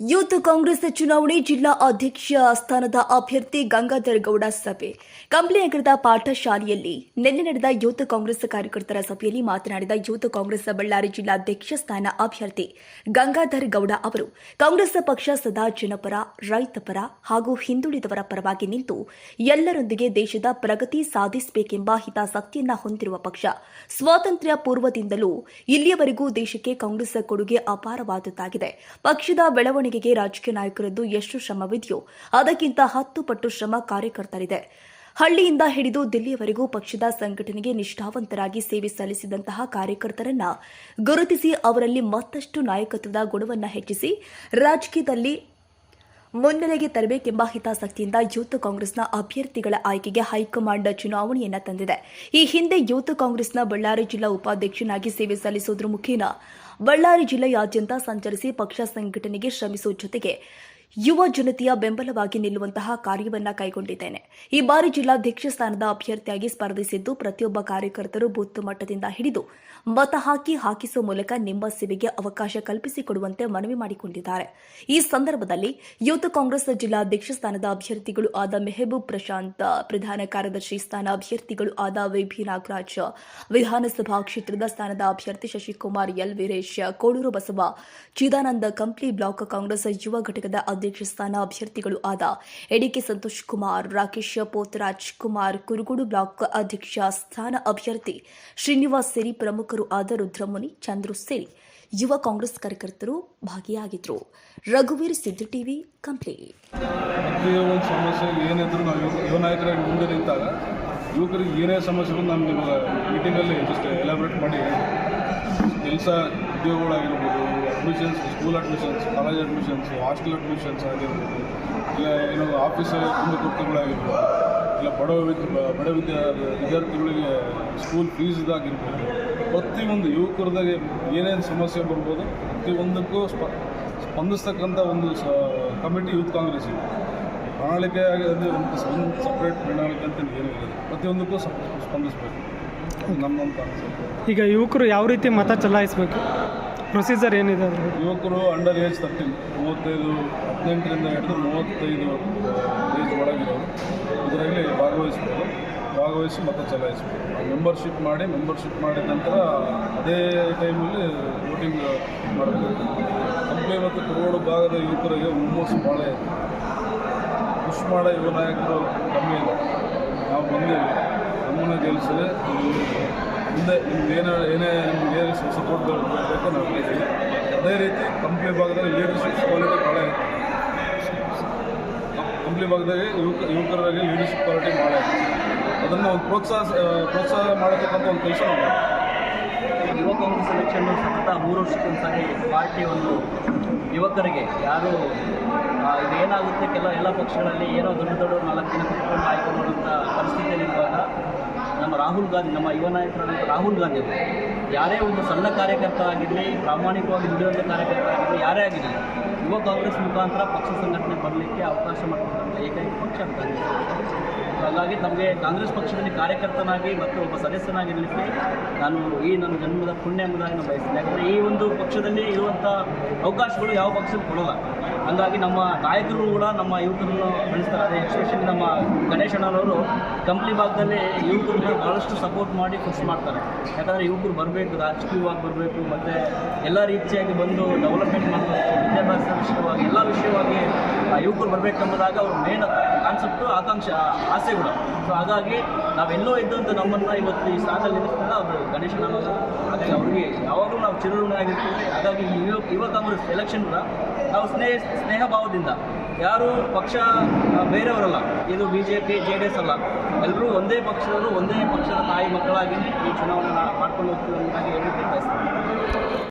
Youth Congress ಚುನಾವಣೆ ಜಿಲ್ಲಾ ಅಧ್ಯಕ್ಷ ಸ್ಥಾನದ ಅಭ್ಯರ್ಥಿ ಗಂಗಾಧರ್ ಗೌಡ ಸಭೆ. ಕಂಪ್ಲಿ ನಗರದ ಪಾಠಶಾಲೆಯಲ್ಲಿ ನಿನ್ನೆ ನಡೆದ ಯೂತ್ ಕಾಂಗ್ರೆಸ್ ಕಾರ್ಯಕರ್ತರ ಸಭೆಯಲ್ಲಿ ಮಾತನಾಡಿದ ಯೂತ್ ಕಾಂಗ್ರೆಸ್ ಬಳ್ಳಾರಿ ಜಿಲ್ಲಾಧ್ಯಕ್ಷ ಸ್ಥಾನ ಅಭ್ಯರ್ಥಿ ಗಂಗಾಧರ್ ಗೌಡ ಅವರು, ಕಾಂಗ್ರೆಸ್ ಪಕ್ಷ ಸದಾ ಜನಪರ ರೈತಪರ ಹಾಗೂ ಹಿಂದುಳಿದವರ ಪರವಾಗಿ ನಿಂತು ಎಲ್ಲರೊಂದಿಗೆ ದೇಶದ ಪ್ರಗತಿ ಸಾಧಿಸಬೇಕೆಂಬ ಹಿತಾಸಕ್ತಿಯನ್ನ ಹೊಂದಿರುವ ಪಕ್ಷ, ಸ್ವಾತಂತ್ರ್ಯ ಪೂರ್ವದಿಂದಲೂ ಇಲ್ಲಿಯವರೆಗೂ ದೇಶಕ್ಕೆ ಕಾಂಗ್ರೆಸ್ ಕೊಡುಗೆ ಅಪಾರವಾದದ್ದಾಗಿದೆ. ಪಕ್ಷದ ಬೆಳವಣಿಗೆಗೆ ರಾಜಕೀಯ ನಾಯಕರದ್ದು ಎಷ್ಟು ಶ್ರಮವಿದೆಯೋ ಅದಕ್ಕಿಂತ ಹತ್ತು ಪಟ್ಟು ಶ್ರಮ ಕಾರ್ಯಕರ್ತರಿದೆ. ಹಳ್ಳಿಯಿಂದ ಹಿಡಿದು ದಿಲ್ಲಿಯವರೆಗೂ ಪಕ್ಷದ ಸಂಘಟನೆಗೆ ನಿಷ್ಠಾವಂತರಾಗಿ ಸೇವೆ ಸಲ್ಲಿಸಿದಂತಹ ಕಾರ್ಯಕರ್ತರನ್ನ ಗುರುತಿಸಿ ಅವರಲ್ಲಿ ಮತ್ತಷ್ಟು ನಾಯಕತ್ವದ ಗುಣವನ್ನು ಹೆಚ್ಚಿಸಿ ರಾಜಕೀಯದಲ್ಲಿ ಮುನ್ನೆಲೆಗೆ ತರಬೇಕೆಂಬ ಹಿತಾಸಕ್ತಿಯಿಂದ ಯೂತ್ ಕಾಂಗ್ರೆಸ್ನ ಅಭ್ಯರ್ಥಿಗಳ ಆಯ್ಕೆಗೆ ಹೈಕಮಾಂಡ್ ಚುನಾವಣೆಯನ್ನ ತಂದಿದೆ. ಈ ಹಿಂದೆ ಯೂತ್ ಕಾಂಗ್ರೆಸ್ನ ಬಳ್ಳಾರಿ ಜಿಲ್ಲಾ ಉಪಾಧ್ಯಕ್ಷನಾಗಿ ಸೇವೆ ಸಲ್ಲಿಸುವುದರ ಮುಖೇನ. ಬಳ್ಳಾರಿ ಜಿಲ್ಲೆಯಾದ್ಯಂತ ಸಂಚರಿಸಿ ಪಕ್ಷ ಸಂಘಟನೆಗೆ ಶ್ರಮಿಸುವ ಜೊತೆಗೆ ಯುವ ಜನತೆಯ ಬೆಂಬಲವಾಗಿ ನಿಲ್ಲುವಂತಹ ಕಾರ್ಯವನ್ನ ಕೈಗೊಂಡಿದ್ದೇನೆ. ಈ ಬಾರಿ ಜಿಲ್ಲಾಧ್ಯಕ್ಷ ಸ್ಥಾನದ ಅಭ್ಯರ್ಥಿಯಾಗಿ ಸ್ಪರ್ಧಿಸಿದ್ದು ಪ್ರತಿಯೊಬ್ಬ ಕಾರ್ಯಕರ್ತರು ಬೂತ್ ಮಟ್ಟದಿಂದ ಹಿಡಿದು ಮತ ಹಾಕಿ ಹಾಕಿಸುವ ಮೂಲಕ ನಿಮ್ಮ ಸೇವೆಗೆ ಅವಕಾಶ ಕಲ್ಪಿಸಿಕೊಡುವಂತೆ ಮನವಿ ಮಾಡಿಕೊಂಡಿದ್ದಾರೆ. ಈ ಸಂದರ್ಭದಲ್ಲಿ ಯೂತ್ ಕಾಂಗ್ರೆಸ್ ಜಿಲ್ಲಾಧ್ಯಕ್ಷ ಸ್ಥಾನದ ಅಭ್ಯರ್ಥಿಗಳು ಆದ ಮೆಹಬೂಬ್ ಪ್ರಶಾಂತ್, ಪ್ರಧಾನ ಕಾರ್ಯದರ್ಶಿ ಸ್ಥಾನ ಅಭ್ಯರ್ಥಿಗಳು ಆದ ವಿಭಿ ನಾಗರಾಜ್, ವಿಧಾನಸಭಾ ಕ್ಷೇತ್ರದ ಸ್ಥಾನದ ಅಭ್ಯರ್ಥಿ ಶಶಿಕುಮಾರ್, ಎಲ್. ವೀರೇಶ್, ಕೋಡೂರು ಬಸವ, ಚಿದಾನಂದ, ಕಂಪ್ಲಿ ಬ್ಲಾಕ್ ಕಾಂಗ್ರೆಸ್ ಯುವ ಘಟಕದ ಅಧ್ಯಕ್ಷ ಸ್ಥಾನ ಅಭ್ಯರ್ಥಿಗಳು ಆದ ಎಡಿಕೆ ಸಂತೋಷ್ ಕುಮಾರ್, ರಾಕೇಶ್ ಪೋತರಾಜ್ ಕುಮಾರ್, ಕುರುಗುಡು ಬ್ಲಾಕ್ ಅಧ್ಯಕ್ಷ ಸ್ಥಾನ ಅಭ್ಯರ್ಥಿ ಶ್ರೀನಿವಾಸ್ ಸೇರಿ ಪ್ರಮುಖರು ಆದ ರುದ್ರಮುನಿ, ಚಂದ್ರು ಸೇರಿ ಯುವ ಕಾಂಗ್ರೆಸ್ ಕಾರ್ಯಕರ್ತರು ಭಾಗಿಯಾಗಿದ್ದರು ರಘುವೀರ್ Siddu TV complete ಉದ್ಯೋಗಗಳಾಗಿರ್ಬೋದು admissions school admissions college admissions hostel admissions ಆಗಿರ್ಬೋದು, ಇಲ್ಲ ಏನು ಆಫೀಸ್ ಕುಂದುಕೊರತೆಗಳಾಗಿರ್ಬೋದು ಇಲ್ಲ ಬಡ ಬಡ ವಿದ್ಯಾ ವಿದ್ಯಾರ್ಥಿಗಳಿಗೆ ಸ್ಕೂಲ್ ಫೀಸ್ದಾಗಿರ್ಬೋದು ಪ್ರತಿಯೊಂದು ಯುವಕರದಾಗೆ ಏನೇನು ಸಮಸ್ಯೆ ಬರ್ಬೋದು, ಪ್ರತಿಯೊಂದಕ್ಕೂ ಸ್ಪ, ಸ್ಪಂದಿಸ್ತಕ್ಕಂಥ ಒಂದು ಸ ಕಮಿಟಿ ಯೂತ್ ಕಾಂಗ್ರೆಸ್ ಇದೆ ಪ್ರಣಾಳಿಕೆ ಒಂದು ಸಪ್ರೇಟ್ ಪ್ರಣಾಳಿಕೆ ಅಂತ ಏನೂ ಇಲ್ಲ ಪ್ರತಿಯೊಂದಕ್ಕೂ ಸ್ಪ- ಸ್ಪಂದಿಸಬೇಕು. ನಮ್ಮಂತ ಈಗ ಯುವಕರು ಯಾವ ರೀತಿ ಮತ ಚಲಾಯಿಸಬೇಕು? ಪ್ರೊಸೀಜರ್ ಏನಿದೆ ಅದ್ರ ಯುವಕರು ಅಂಡರ್ ಏಜ್ ತರ್ಟೀನ್ ಮೂವತ್ತೈದು ಹದಿನೆಂಟರಿಂದ ಹಿಡಿದು ಮೂವತ್ತೈದು ಏಜ್ ಒಳಗಿರೋರು ಇದರಲ್ಲಿ ಭಾಗವಹಿಸ್ಬೋದು. ಭಾಗವಹಿಸಿ ಮತ ಚಲಾಯಿಸ್ಬೋದು. ಮೆಂಬರ್ಶಿಪ್ ಮಾಡಿ ಮೆಂಬರ್ಶಿಪ್ ಮಾಡಿದ ನಂತರ ಅದೇ ಟೈಮಲ್ಲಿ ವೋಟಿಂಗ್ ಮಾಡಬೇಕು. ಹಂಪೆ ಮತ್ತು ಕುರುಗೋಡು ಭಾಗದ ಯುವಕರಿಗೆ ಹುಮ್ಮಸ್ಸು ಭಾಳ ಮಾಡೋ ಯುವ ನಾಯಕರು ಕಮ್ಮಿ ಇಲ್ಲ ನಾವು ಬಂದೇವೆ ನಮ್ಮನ್ನು ಗೆಲ್ಲಿಸಿದ್ರೆ ಮುಂದೆ ನಿಮ್ಗೆ ಏನೇ ಏನೇ ನಿಮ್ಗೆ ಸಪೋರ್ಟ್ ಬೇಕು ನಾವು ಅದೇ ರೀತಿ ಕಂಪ್ಲಿ ಭಾಗದಲ್ಲಿ ಲೀಡರ್ಶಿಪ್ ಕ್ವಾಲಿಟಿ ಭಾಳ ಇದೆ. ಕಂಪ್ಲಿ ಭಾಗದಲ್ಲಿ ಯುವಕ ಯುವಕರಾಗಿ ಲೀಡರ್ಶಿಪ್ ಕ್ವಾಲಿಟಿ ಭಾಳ ಇದೆ. ಅದನ್ನು ಒಂದು ಪ್ರೋತ್ಸಾಹ ಪ್ರೋತ್ಸಾಹ ಮಾಡತಕ್ಕಂಥ ಒಂದು ಕೆಲಸ ನಾವು. ಯುವ ಕಾಂಗ್ರೆಸ್ ಎಲೆಕ್ಷನ್ನು ಸತತ ಮೂರು ವರ್ಷಕ್ಕೊಂದ್ಸಾರಿ ಪಾರ್ಟಿ ಒಂದು ಯುವಕರಿಗೆ ಯಾರು ಇದೇನಾಗುತ್ತೆ? ಕೆಲ, ಎಲ್ಲ ಪಕ್ಷಗಳಲ್ಲಿ ಏನೋ ದೊಡ್ಡ ದೊಡ್ಡ ನಾಲ್ಕು ದಿನ ಕುತ್ಕೊಂಡು ಆಯ್ಕೆ ಮಾಡುವಂಥ ಪರಿಸ್ಥಿತಿಯಲ್ಲಿರುವಾಗ ನಮ್ಮ ರಾಹುಲ್ ಗಾಂಧಿ, ನಮ್ಮ ಯುವ ನಾಯಕರಾದಂಥ ರಾಹುಲ್ ಗಾಂಧಿ ಯಾರೇ ಒಂದು ಸಣ್ಣ ಕಾರ್ಯಕರ್ತ ಆಗಿರಲಿ, ಪ್ರಾಮಾಣಿಕವಾಗಿ ದುಡಿಯುವಂಥ ಕಾರ್ಯಕರ್ತ ಆಗಿರಲಿ, ಯಾರೇ ಆಗಿರಲಿ ಯುವ ಕಾಂಗ್ರೆಸ್ ಮುಖಾಂತರ ಪಕ್ಷ ಸಂಘಟನೆ ಬರಲಿಕ್ಕೆ ಅವಕಾಶ ಮಾಡಿಕೊಡ್ತಾರೆ ಏಕೈಕ ಪಕ್ಷ ಕಾಂಗ್ರೆಸ್ ಹಾಗಾಗಿ ನಮಗೆ ಕಾಂಗ್ರೆಸ್ ಪಕ್ಷದಲ್ಲಿ ಕಾರ್ಯಕರ್ತನಾಗಿ ಮತ್ತು ಒಬ್ಬ ಸದಸ್ಯನಾಗಿರಲಿಕ್ಕೆ ನಾನು ಈ ನನ್ನ ಜನ್ಮದ ಪುಣ್ಯ ಎಂಬುದಾಗಿ ನಾನು ಬಯಸ್ತೀನಿ. ಯಾಕಂದರೆ ಈ ಒಂದು ಪಕ್ಷದಲ್ಲಿ ಇರುವಂಥ ಅವಕಾಶಗಳು ಯಾವ ಪಕ್ಷಕ್ಕೂ ಕೊಡೋಲ್ಲ. ಹಾಗಾಗಿ ನಮ್ಮ ನಾಯಕರು ಕೂಡ ನಮ್ಮ ಯುವಕರನ್ನು ಬೆಳೆಸ್ತಾರೆ. ಅದೇ ಎಕ್ಸ್ಪೆಷಲಿ ನಮ್ಮ ಗಣೇಶ್ ಅಣ್ಣನವರು ಕಂಪ್ಲಿ ಭಾಗದಲ್ಲಿ ಯುವಕರಿಗೆ ಭಾಳಷ್ಟು ಸಪೋರ್ಟ್ ಮಾಡಿ ಖುಷಿ ಮಾಡ್ತಾರೆ. ಯಾಕಂದರೆ ಯುವಕರು ಬರಬೇಕು, ರಾಜಕೀಯವಾಗಿ ಬರಬೇಕು, ಮತ್ತು ಎಲ್ಲ ರೀತಿಯಾಗಿ ಬಂದು ಡೆವಲಪ್ಮೆಂಟ್ ಮಾಡಬೇಕು. ವಿದ್ಯಾಭ್ಯಾಸ ವಿಷಯವಾಗಿ ಎಲ್ಲ ವಿಷಯವಾಗಿ ಯುವಕರು ಬರಬೇಕೆಂಬುದಾಗ ಅವ್ರ ಮೇನ್ ಕಾನ್ಸೆಪ್ಟು ಆಕಾಂಕ್ಷೆ ಆಸೆ ಕೂಡ ಸೊ ಹಾಗಾಗಿ ನಾವೆಲ್ಲೋ ಇದ್ದಂಥ ನಮ್ಮನ್ನು ಇವತ್ತು ಈ ಸ್ಥಾನದಲ್ಲಿ ನಿಲ್ಲಿಸ್ತಾರೆ ಅವರು ಗಣೇಶನ ಹಾಗಾಗಿ ಅವರಿಗೆ ಯಾವಾಗಲೂ ನಾವು ಚಿರಋಣಾಗಿರ್ತೀವಿ ಹಾಗಾಗಿ ಯುವ ಯುವ ಕಾಂಗ್ರೆಸ್ ಎಲೆಕ್ಷನ್ ಕೂಡ ನಾವು ಸ್ನೇಹ ಸ್ನೇಹ ಭಾವದಿಂದ ಯಾರು ಪಕ್ಷ ಬೇರೆಯವರಲ್ಲ. ಇದು B J P J D S ಅಲ್ಲ. ಎಲ್ಲರೂ ಒಂದೇ ಪಕ್ಷದವರು, ಒಂದೇ ಪಕ್ಷದ ತಾಯಿ ಮಕ್ಕಳಾಗಿ ಈ ಚುನಾವಣೆ ಮಾಡ್ಕೊಂಡು ಹೋಗ್ತೀವಿ ಅನ್ನೋದಾಗಿ ಹೇಳಿ ಬಯಸ್ತೀನಿ.